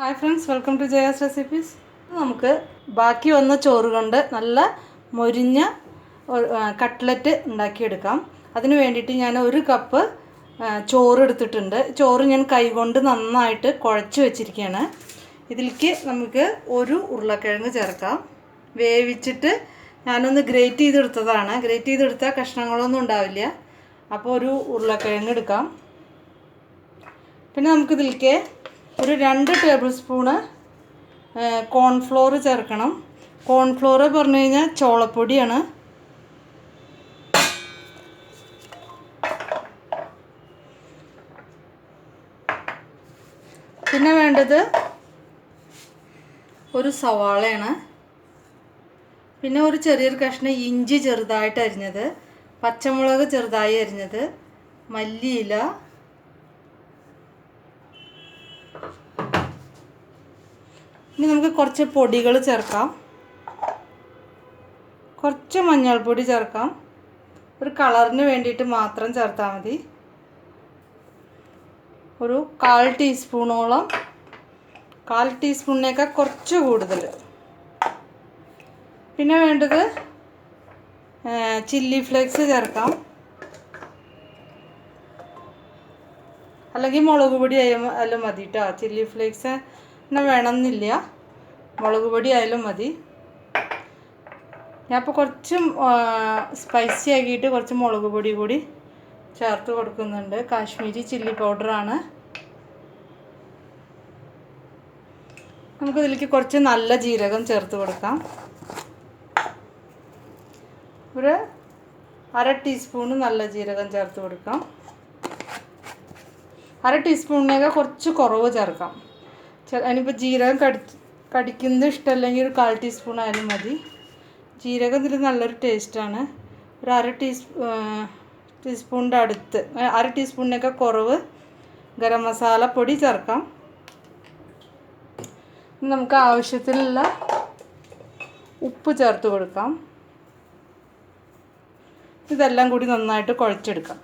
Hi friends welcome to Jaya's recipes നമുക്ക് ബാക്കി വന്ന ചോറ് കൊണ്ട് നല്ല മൊരിഞ്ഞ കട്ട്ലറ്റ് ഉണ്ടാക്കിയെടുക്കാം. അതിന് വേണ്ടിയിട്ട് ഞാൻ ഒരു കപ്പ് ചോറ് എടുത്തിട്ടുണ്ട്. ചോറ് ഞാൻ കൈകൊണ്ട് നന്നായിട്ട് കുഴച്ച് വെച്ചിരിക്കുകയാണ്. ഇതിലേക്ക് നമുക്ക് ഒരു ഉരുളക്കിഴങ്ങ് ചേർക്കാം. വേവിച്ചിട്ട് ഞാനൊന്ന് ഗ്രേറ്റ് ചെയ്തെടുത്തതാണ്. ഗ്രേറ്റ് ചെയ്തെടുത്താൽ കഷ്ണങ്ങളൊന്നും ഉണ്ടാവില്ല. അപ്പോൾ ഒരു ഉരുളക്കിഴങ്ങ് എടുക്കാം. പിന്നെ നമുക്കിതിലേക്ക് ഒരു രണ്ട് ടേബിൾ സ്പൂണ് കോൺഫ്ലോർ ചേർക്കണം. കോൺഫ്ലോർ പറഞ്ഞു കഴിഞ്ഞാൽ ചോളപ്പൊടിയാണ്. പിന്നെ വേണ്ടത് ഒരു സവാളയാണ്. പിന്നെ ഒരു ചെറിയൊരു കഷ്ണം ഇഞ്ചി ചെറുതായിട്ട് അരിഞ്ഞത് പച്ചമുളക് ചെറുതായി അരിഞ്ഞത് മല്ലിയില ഇനി നമുക്ക് കുറച്ച് പൊടികൾ ചേർക്കാം. കുറച്ച് മഞ്ഞൾപ്പൊടി ചേർക്കാം. ഒരു കളറിന് വേണ്ടിയിട്ട് മാത്രം ചേർത്താൽ മതി. ഒരു കാൽ ടീസ്പൂണോളം കാൽ ടീസ്പൂണിനേക്കാൾ കുറച്ച് കൂടുതൽ. പിന്നെ വേണ്ടത് ചില്ലി ഫ്ലേക്സ് ചേർക്കാം. അല്ലെങ്കിൽ മുളക് പൊടി ആയാലും മതി കേട്ടോ ചില്ലി ഫ്ലേക്സ് വേണമെന്നില്ല. മുളക് പൊടി ആയാലും മതി. ഞാൻ ഇപ്പോൾ കുറച്ച് സ്പൈസി ആക്കിയിട്ട് കുറച്ച് മുളക് പൊടി കൂടി ചേർത്ത് കൊടുക്കുന്നുണ്ട്. കാശ്മീരി ചില്ലി പൗഡറാണ് നമുക്കിതിലേക്ക് കുറച്ച് നല്ല ജീരകം ചേർത്ത് കൊടുക്കാം. ഒരു അര ടീസ്പൂണ് നല്ല ജീരകം ചേർത്ത് കൊടുക്കാം. അര ടീസ്പൂണിനേക്കാൾ കുറച്ച് കുറവ് ചേർക്കാം. അതിനിപ്പോൾ ജീരകം കടി കടിക്കുന്നത് ഇഷ്ടമല്ലെങ്കിൽ ഒരു കാൽ ടീസ്പൂൺ ആയാലും മതി. ജീരകം ഇതിൽ നല്ലൊരു ടേസ്റ്റാണ്. ഒരു അര ടീസ്പൂ ടീസ്പൂണിന്റെ അടുത്ത് അര ടീസ്പൂണിനൊക്കെ കുറവ് ഗരം മസാല പൊടി ചേർക്കാം. നമുക്ക് ആവശ്യത്തിനുള്ള ഉപ്പ് ചേർത്ത് കൊടുക്കാം. ഇതെല്ലാം കൂടി നന്നായിട്ട് കുഴച്ചെടുക്കാം.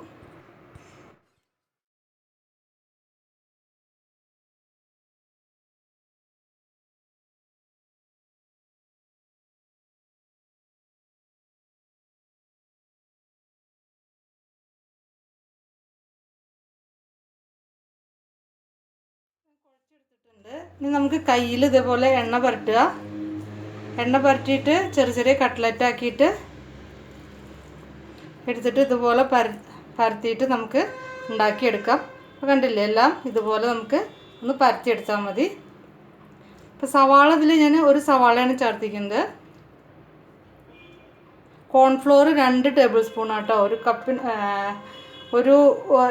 കുഴച്ചെടുത്തിട്ടുണ്ട് ഇനി നമുക്ക് കയ്യിൽ ഇതേപോലെ എണ്ണ പുരട്ടുക. എണ്ണ പുരട്ടിയിട്ട് ചെറിയ ചെറിയ കട്ട്ലറ്റ് ആക്കിയിട്ട് എടുത്തിട്ട് ഇതുപോലെ പര പരത്തിയിട്ട് നമുക്ക് ഉണ്ടാക്കിയെടുക്കാം. അപ്പോൾ കണ്ടില്ലേ എല്ലാം ഇതുപോലെ നമുക്ക് ഒന്ന് പരത്തിയെടുത്താൽ മതി. ഇപ്പോൾ സവാള ഇതിൽ ഞാൻ ഒരു സവാളയാണ് ചേർത്തിക്കുന്നത് കോൺഫ്ലോർ രണ്ട് ടേബിൾ സ്പൂൺ ആട്ടോ. ഒരു കപ്പിന് ഒരു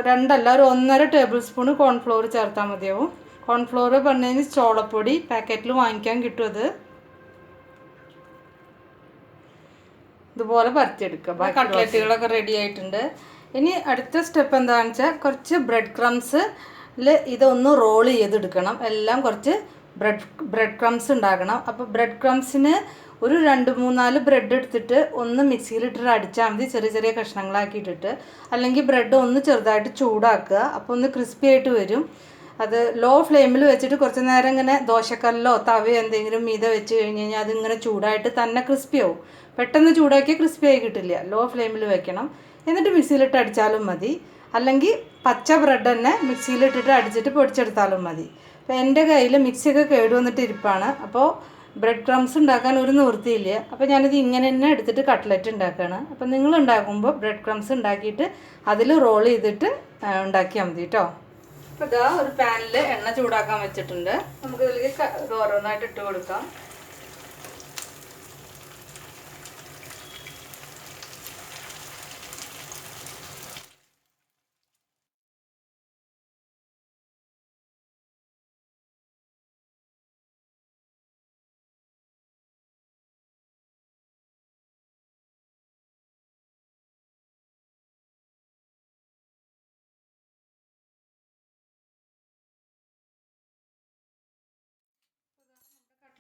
രണ്ടല്ല ഒരു ഒന്നര ടേബിൾ സ്പൂൺ കോൺഫ്ലോർ ചേർത്താൽ മതിയാവും. കോൺഫ്ലോർ പറഞ്ഞതിന് ചോളപ്പൊടി പാക്കറ്റിൽ വാങ്ങിക്കാൻ കിട്ടും അത്. ഇതുപോലെ പരത്തിയെടുക്കുക. കട്ട്ലറ്റുകളൊക്കെ റെഡി ആയിട്ടുണ്ട്. ഇനി അടുത്ത സ്റ്റെപ്പ് എന്താണെന്ന് വെച്ചാൽ കുറച്ച് ബ്രെഡ് ക്രംസിൽ ഇതൊന്ന് റോൾ ചെയ്തെടുക്കണം. എല്ലാം കുറച്ച് ബ്രെഡ് ബ്രെഡ് ക്രംസ് ഉണ്ടാക്കണം അപ്പോൾ ബ്രെഡ് ക്രംസിന് ഒരു രണ്ട് മൂന്നാൽ ബ്രെഡ് എടുത്തിട്ട് ഒന്ന് മിക്സിയിലിട്ടിട്ട് അടിച്ചാൽ മതി. ചെറിയ ചെറിയ കഷ്ണങ്ങളാക്കിയിട്ടിട്ട്. അല്ലെങ്കിൽ ബ്രെഡ് ഒന്ന് ചെറുതായിട്ട് ചൂടാക്കുക. അപ്പോൾ ഒന്ന് ക്രിസ്പി ആയിട്ട് വരും. അത് ലോ ഫ്ലെയിമിൽ വെച്ചിട്ട് കുറച്ച് നേരം ഇങ്ങനെ ദോശക്കല്ലോ തവയോ എന്തെങ്കിലും മീത വെച്ച് കഴിഞ്ഞ് കഴിഞ്ഞാൽ അതിങ്ങനെ ചൂടായിട്ട് തന്നെ ക്രിസ്പി ആവും. പെട്ടെന്ന് ചൂടാക്കി ക്രിസ്പി ആയി കിട്ടില്ല. ലോ ഫ്ലെയിമിൽ വെക്കണം. എന്നിട്ട് മിക്സിയിലിട്ട് അടിച്ചാലും മതി. അല്ലെങ്കിൽ പച്ച ബ്രെഡ് തന്നെ മിക്സിയിലിട്ടിട്ട് അടിച്ചിട്ട് പൊടിച്ചെടുത്താലും മതി. അപ്പോൾ എന്റെ കയ്യിൽ മിക്സിയൊക്കെ കേട് വന്നിട്ട് ഇരിപ്പാണ്. അപ്പോൾ ബ്രെഡ് ക്രംസ് ഉണ്ടാക്കാൻ ഒരു നിവൃത്തിയില്ല. അപ്പോൾ ഞാനിത് ഇങ്ങനെ തന്നെ എടുത്തിട്ട് കട്ട്ലറ്റ് ഉണ്ടാക്കുകയാണ് അപ്പോൾ നിങ്ങൾ ഉണ്ടാക്കുമ്പോൾ ബ്രെഡ് ക്രംസ് ഉണ്ടാക്കിയിട്ട് അതിൽ റോൾ ചെയ്തിട്ട് ഉണ്ടാക്കിയാൽ മതി കേട്ടോ ഇതാ ഒരു പാനിൽ എണ്ണ ചൂടാക്കാൻ വെച്ചിട്ടുണ്ട്. നമുക്ക് ഇതിലേക്ക് ഓരോന്നായിട്ട് ഇട്ട് കൊടുക്കാം.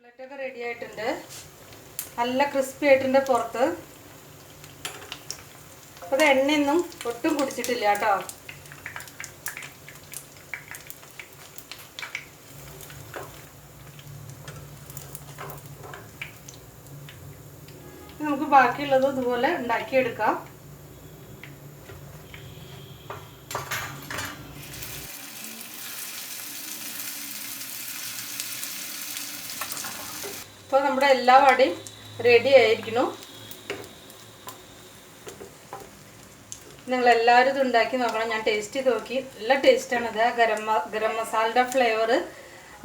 കട്ട്ലറ്റൊക്കെ റെഡി ആയിട്ടുണ്ട്. നല്ല ക്രിസ്പി ആയിട്ടുണ്ട് പുറത്ത്. അത് എണ്ണയൊന്നും ഒട്ടും കുടിച്ചിട്ടില്ല കേട്ടോ. നമുക്ക് ബാക്കിയുള്ളത് ഇതുപോലെ ഉണ്ടാക്കിയെടുക്കാം. ഇപ്പോൾ നമ്മുടെ എല്ലാ വടയും റെഡി ആയിരിക്കണു നിങ്ങൾ എല്ലാവരും ഇത് ഉണ്ടാക്കി നോക്കണം. ഞാൻ ടേസ്റ്റ് ചെയ്ത് നോക്കി. നല്ല ടേസ്റ്റാണ് ഇത്. ഗരം ഗരം മസാലയുടെ ഫ്ലേവർ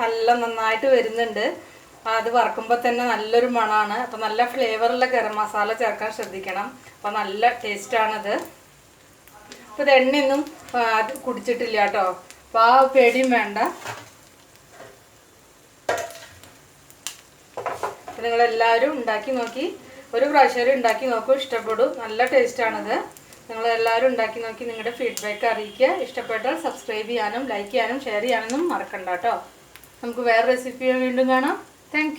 നല്ല നന്നായിട്ട് വരുന്നുണ്ട്. അത് വറക്കുമ്പോൾ തന്നെ നല്ലൊരു മണമാണ് അപ്പോൾ നല്ല ഫ്ലേവറുള്ള ഗരം മസാല ചേർക്കാൻ ശ്രദ്ധിക്കണം. അപ്പോൾ നല്ല ടേസ്റ്റാണിത് അപ്പോൾ ഇത്. എണ്ണയൊന്നും കുടിച്ചിട്ടില്ല കേട്ടോ. അപ്പോൾ ആ പേടിയും വേണ്ട. അപ്പോൾ നിങ്ങളെല്ലാവരും ഉണ്ടാക്കി നോക്കി. ഒരു പ്രാവശ്യം ഉണ്ടാക്കി നോക്കൂ ഇഷ്ടപ്പെടും. നല്ല ടേസ്റ്റാണിത് നിങ്ങളെല്ലാവരും ഉണ്ടാക്കി നോക്കി നിങ്ങളുടെ ഫീഡ്ബാക്ക് അറിയിക്കുക. ഇഷ്ടപ്പെട്ടാൽ സബ്സ്ക്രൈബ് ചെയ്യാനും ലൈക്ക് ചെയ്യാനും ഷെയർ ചെയ്യാനൊന്നും മറക്കണ്ട കേട്ടോ. നമുക്ക് വേറെ റെസിപ്പി വീണ്ടും കാണാം. താങ്ക്